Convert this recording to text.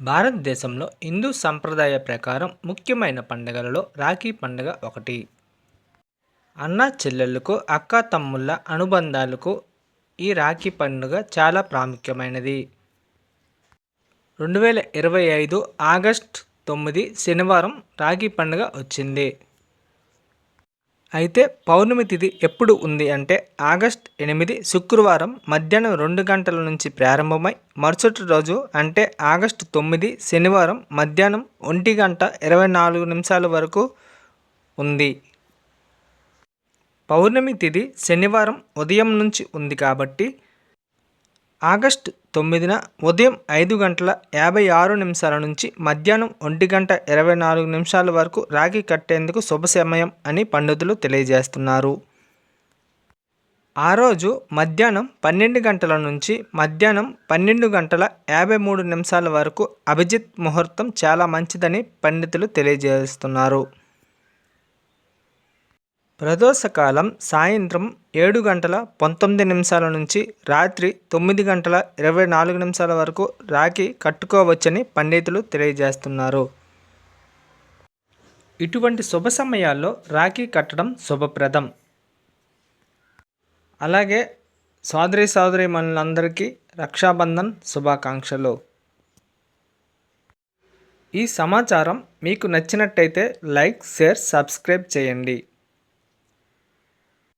భారతదేశంలో హిందూ సంప్రదాయ ప్రకారం ముఖ్యమైన పండుగలలో రాఖీ పండుగ ఒకటి. అన్న చెల్లెళ్ళకు అక్క తమ్ముళ్ళ అనుబంధాలకు ఈ రాఖీ పండుగ చాలా ప్రాముఖ్యమైనది. రెండు వేల ఇరవై ఐదు ఆగస్ట్ తొమ్మిది శనివారం రాఖీ పండుగ వచ్చింది. అయితే పౌర్ణమి తిథి ఎప్పుడు ఉంది అంటే ఆగస్ట్ ఎనిమిది శుక్రవారం మధ్యాహ్నం రెండు గంటల నుంచి ప్రారంభమై మరుసటి రోజు అంటే ఆగస్టు తొమ్మిది శనివారం మధ్యాహ్నం ఒంటి గంట ఇరవై నాలుగు నిమిషాల వరకు ఉంది. పౌర్ణమి తిథి శనివారం ఉదయం నుంచి ఉంది కాబట్టి ఆగస్టు తొమ్మిదిన ఉదయం ఐదు గంటల యాభై ఆరు నిమిషాల నుంచి మధ్యాహ్నం ఒంటి గంట ఇరవై నాలుగు నిమిషాల వరకు రాఖీ కట్టేందుకు శుభ సమయం అని పండితులు తెలియజేస్తున్నారు. ఆ రోజు మధ్యాహ్నం పన్నెండు గంటల నుంచి మధ్యాహ్నం పన్నెండు గంటల యాభై మూడు నిమిషాల వరకు అభిజిత్ ముహూర్తం చాలా మంచిదని పండితులు తెలియజేస్తున్నారు. ప్రదోషకాలం సాయంత్రం ఏడు గంటల పంతొమ్మిది నిమిషాల నుంచి రాత్రి తొమ్మిది గంటల ఇరవై నాలుగు నిమిషాల వరకు రాఖీ కట్టుకోవచ్చని పండితులు తెలియజేస్తున్నారు. ఇటువంటి శుభ సమయాల్లో రాఖీ కట్టడం శుభప్రదం. అలాగే సోదరి సోదరి మనులందరికీ రక్షాబంధన్ శుభాకాంక్షలు. ఈ సమాచారం మీకు నచ్చినట్టయితే లైక్ షేర్ సబ్స్క్రైబ్ చేయండి.